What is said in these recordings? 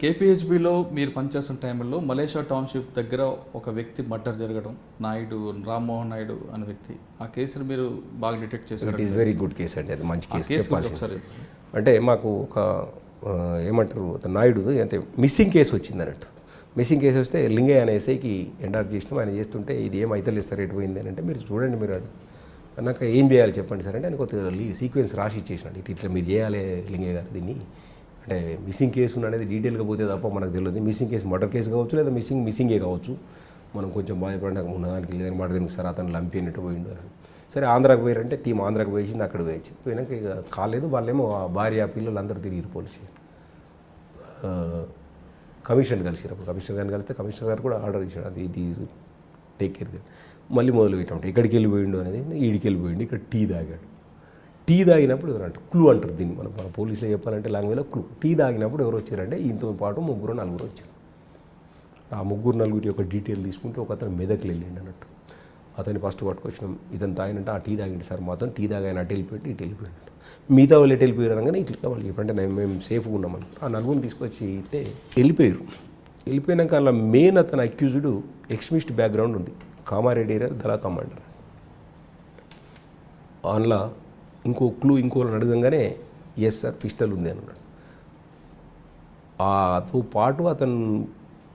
కేపీహెచ్బిలో మీరు పనిచేస్తున్న టైంలో మలేషియా టౌన్షిప్ దగ్గర ఒక వ్యక్తి మర్డర్ జరగడం నాయుడు రామ్మోహన్ నాయుడు అనే వ్యక్తి. ఆ కేసును మీరు బాగా డిటెక్ట్ చేశారు. It is very good case అండి. అది మంచి కేసు ఒకసారి అంటే మాకు ఒక ఏమంటారు నాయుడు అంటే మిస్సింగ్ కేసు వచ్చింది అన్నట్టు. మిస్సింగ్ కేసు వస్తే లింగయ్య అనే ఎస్ఐకి ఎండార్ చేసినాం. ఆయన చేస్తుంటే ఇది ఏం అవుతలేదు సార్ ఎటు పోయింది అని అంటే మీరు చూడండి మీరు అని అన్నాక ఏం చేయాలి చెప్పండి సార్ అంటే ఆయన కొద్దిగా సీక్వెన్స్ రాసి ఇచ్చేసినాడు. ఇట్లా ఇట్లా మీరు చేయాలి లింగయ్య గారు దీన్ని. అంటే మిస్సింగ్ కేసు అనేది డీటెయిల్గా పోతే తప్ప మనకు తెలియదు. మిస్సింగ్ కేసు మర్డర్ కేసు కావచ్చు లేదా మిస్సింగ్ మిస్సింగే కావచ్చు. మనం కొంచెం బాధపడినాక ఉన్నదానికి లేదని మర్డర్ ఎందుకు సార్? అతను లంపినట్టు పోయిండు అని. సరే ఆంధ్రాకి పోయారంటే టీం ఆంధ్రాకి పోయింది అక్కడ పోయింది పోయినాక ఇక కాలేదు వాళ్ళేమో ఆ భార్య పిల్లలు అందరూ తిరిగి పోలీస్ కమిషన్ కలిసిరు అప్పుడు. కమిషనర్ గారిని కలిస్తే కమిషనర్ గారు కూడా ఆర్డర్ ఇచ్చాడు. అది ఇది టేక్ కేర్ మళ్ళీ మొదలు పెట్టామంటే ఎక్కడికి వెళ్ళిపోయిండు అనేది ఈడికి వెళ్ళిపోయిండు ఇక్కడ టీ తాగాడు. టీ తాగినప్పుడు ఎవరంటే క్లూ అంటారు దీన్ని. మనం మన పోలీసులో చెప్పాలంటే లాంగ్వేజ్లో క్లూ. టీ తాగినప్పుడు ఎవరు వచ్చారంటే ఈయనతో పాటు ముగ్గురు నలుగురు వచ్చారు. ఆ ముగ్గురు నలుగురి యొక్క డీటెయిల్ తీసుకుంటే ఒక అతను మెదక్కి వెళ్ళిండి అన్నట్టు. అతన్ని ఫస్ట్ పట్టుకొచ్చినాం. ఇతను తాగినంటే ఆ టీ తాగిండు సార్ మాత్రం. టీ తాగాయన అటు వెళ్ళిపోయి ఇటు వెళ్ళిపోయినట్టు మిగతా వాళ్ళు ఎటు వెళ్ళిపోయారు అనగానే ఇట్లా వాళ్ళు చెప్పంటే నేను మేము సేఫ్గా ఉన్నామని ఆ నలుగురిని తీసుకొచ్చి అయితే వెళ్ళిపోయారు. వెళ్ళిపోయినాక అలా మెయిన్ అతను అక్యూజ్డ్ ఎక్స్మిస్ట్ బ్యాక్గ్రౌండ్ ఉంది. కామారెడ్డి ఏరియా దళా కమాండర్. అందులో ఇంకో క్లూ ఇంకో అడగంగానే ఎస్ సార్ పిస్టల్ ఉంది అన్నాడు. అతో పాటు అతను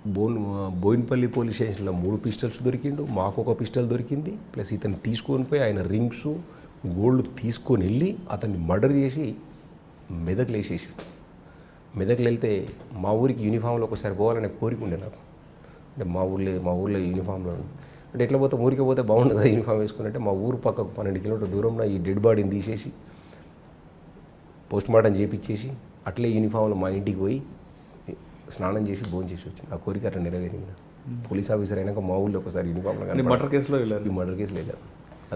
బోన్ బోయిన్పల్లి పోలీస్ స్టేషన్లో మూడు పిస్టల్స్ దొరికిండు మాకు ఒక పిస్టల్ దొరికింది ప్లస్ ఇతను తీసుకొని పోయి ఆయన రింగ్స్ గోల్డ్ తీసుకొని వెళ్ళి అతన్ని మర్డర్ చేసి మెదకులు వేసేసాడు మెదకులు వెళ్తే మా ఊరికి యూనిఫామ్లో ఒకసారి పోవాలనే కోరిక ఉండే నాకు. అంటే మా ఊళ్ళో మా ఊళ్ళో యూనిఫామ్లో అంటే ఎట్లా పోతే ఊరికి పోతే బాగుండదు యూనిఫామ్ వేసుకుని అంటే మా ఊరు పక్కకు పన్నెండు కిలోమీటర్ దూరంలో ఈ డెడ్ బాడీని తీసేసి పోస్ట్ మార్టం చేపించేసి అట్లే యూనిఫామ్లో మా ఇంటికి పోయి స్నానం చేసి భోజనం చేసి వచ్చింది ఆ కోరిక అట్లా నెరవేరింది. పోలీస్ ఆఫీసర్ అయినాక మా ఊళ్ళో ఒకసారి యూనిఫామ్లో మీరు మర్డర్ కేసులో వెళ్ళారు. ఈ మర్డర్ కేసులో వెళ్ళాను.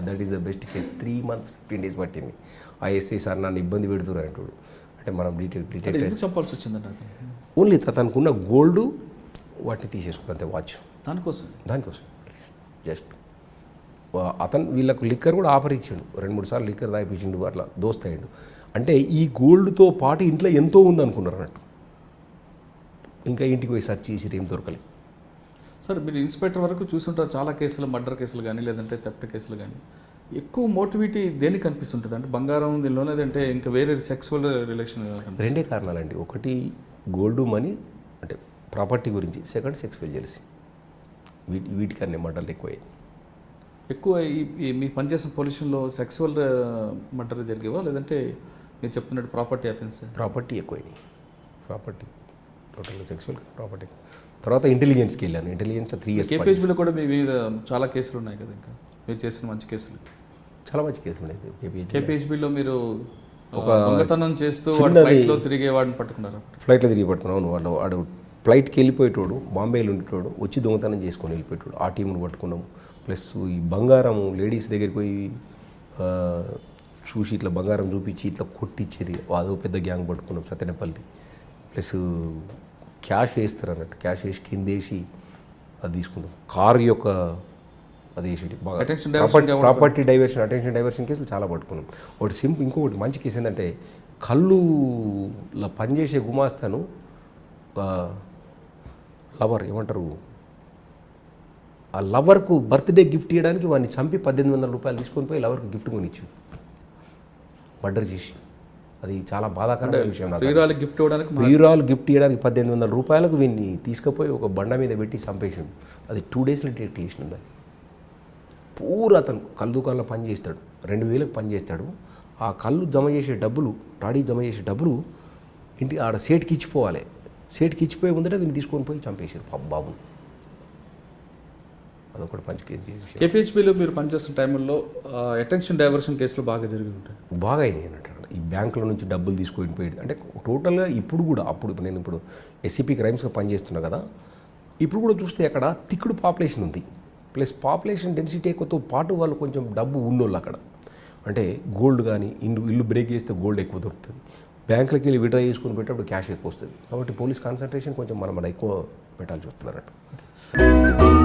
That is the best case three months fifteen days పట్టింది. ఆ ఎస్ఐ సార్ నన్ను ఇబ్బంది పెడుతున్నారు అంటాడు. అంటే మనం డీటెయిల్ డీటెయిల్ చంపాల్సి వచ్చిందంట? ఓన్లీ తనకున్న గోల్డ్ వాటిని తీసేసుకున్న అంతే వాచ్ దానికోసం దానికోసం జస్ట్ అతను వీళ్ళకు లిక్కర్ కూడా ఆఫర్ ఇచ్చిండు రెండు మూడు సార్లు లిక్కర్ తాగిపించిండు అట్లా దోస్తాయిండు అంటే ఈ గోల్డ్తో పాటు ఇంట్లో ఎంతో ఉంది అనుకున్నారు అన్నట్టు. ఇంకా ఇంటికి పోయి సెర్చ్ చేసి ఏం దొరకలేదు సార్ మీరు ఇన్స్పెక్టర్ వరకు చూసుంటారు చాలా కేసులు మర్డర్ కేసులు కానీ లేదంటే థెఫ్ట్ కేసులు కానీ ఎక్కువ మోటివిటీ దేనికి కనిపిస్తుంటుంది అంటే బంగారం దీనిలో లేదంటే ఇంకా వేరే సెక్సువల్ రిలేషన్ రెండే కారణాలండి. ఒకటి గోల్డ్ మనీ అంటే ప్రాపర్టీ గురించి. Second sexual jealousy. వీటి వీటికన్నా మర్డర్లు ఎక్కువైంది ఎక్కువ ఈ మీ పనిచేసిన పొల్యూషన్లో సెక్సువల్ మర్డర్ జరిగేవా? లేదంటే మీరు చెప్తున్నట్టు ప్రాపర్టీ అఫెన్స్? ప్రాపర్టీ ఎక్కువైనాయి. Property total sexual property. తర్వాత ఇంటెలిజెన్స్కి వెళ్ళాను. ఇంటెలిజెన్స్ త్రీ ఇయర్స్ కేపీహెచ్బిలో కూడా మీ మీద చాలా కేసులు ఉన్నాయి కదా ఇంకా? మీరు చేసిన మంచి కేసులు. చాలా మంచి కేసులు ఉన్నాయి. కేపీహెచ్ కేపీహెచ్బిలో మీరు ఒక దొంగతనం చేస్తూ ఫ్లైట్లో తిరిగే వాడిని పట్టుకున్నారు? ఫ్లైట్లో తిరిగి పట్టుకున్నాను. వాళ్ళు వాడు ఫ్లైట్కి వెళ్ళిపోయేటోడు బాంబేలో ఉండేటోడు వచ్చి దొంగతనం చేసుకొని వెళ్ళిపోయేటోడు. ఆ టీంను పట్టుకున్నాము. ప్లస్ ఈ బంగారం లేడీస్ దగ్గరికి పోయి చూసి ఇట్లా బంగారం చూపించి ఇట్లా కొట్టిచ్చేది. అదో పెద్ద గ్యాంగ్ పట్టుకున్నాం సత్యనపల్లిది. ప్లస్ క్యాష్ వేస్తారు అన్నట్టు. క్యాష్ వేసి కిందేసి అది తీసుకున్నాం. కారు యొక్క అది వేసి ప్రాపర్టీ డైవర్షన్ అటెన్షన్ డైవర్షన్ కేసులు చాలా పట్టుకున్నాం. ఒకటి సింపుల్ ఇంకొకటి మంచి కేసు ఏంటంటే కళ్ళులో పనిచేసే గుమాస్తాను లవర్ ఏమంటారు? ఆ లవర్కు బర్త్డే గిఫ్ట్ ఇవ్వడానికి వాడిని చంపి పద్దెనిమిది వందల రూపాయలు తీసుకొని పోయి లవర్కి గిఫ్ట్ కొనిచ్చు మర్డర్ చేసి. అది చాలా బాధాకరమైన విషయం ప్రియురాలు గిఫ్ట్ ఇవ్వడానికి ప్రియురాలు గిఫ్ట్ ఇవ్వడానికి పద్దెనిమిది వందల రూపాయలకు వీన్ని తీసుకుపోయి ఒక బండ మీద పెట్టి చంపేసిండు అది టూ డేస్లో డేట్ చేసింది దాన్ని. పూర అతను కళ్ళు దుకాణంలో పని చేస్తాడు. రెండు వేలకు పని చేస్తాడు. ఆ కళ్ళు జమ చేసే డబ్బులు టాడీ జమ చేసే డబ్బులు ఇంటి ఆడ సేట్కి ఇచ్చిపోవాలి. సేట్కి ఇచ్చిపోయే ముందట వీళ్ళు తీసుకొని పోయి చంపేసారు పాప బాబు. అదొకటి చేసే విషయం. కేపీహెచ్బిలో మీరు పనిచేస్తున్న టైంలో అటెన్షన్ డైవర్షన్ కేసులు బాగా జరిగి ఉంటాయి. బాగా అయినాయి అన్నట్టు ఈ బ్యాంకుల నుంచి డబ్బులు తీసుకొని పోయి అంటే టోటల్గా ఇప్పుడు కూడా అప్పుడు నేను ఇప్పుడు ఎస్సీపీ క్రైమ్స్గా పనిచేస్తున్నా కదా ఇప్పుడు కూడా చూస్తే అక్కడ తిక్కుడు పాపులేషన్ ఉంది. ప్లస్ పాపులేషన్ డెన్సిటీ ఎక్కువతో పాటు వాళ్ళు కొంచెం డబ్బు ఉన్నోళ్ళు అక్కడ. అంటే గోల్డ్ కానీ ఇల్లు ఇల్లు బ్రేక్ చేస్తే గోల్డ్ ఎక్కువ దొరుకుతుంది. బ్యాంకులకి వెళ్ళి విడ్రా చేసుకొని పెట్టేటప్పుడు క్యాష్ ఎక్కువ వస్తుంది. కాబట్టి పోలీస్ కాన్సన్ట్రేషన్ కొంచెం మనం మన ఎక్కువ పెట్టాల్సి వస్తుంది అన్నట్టు.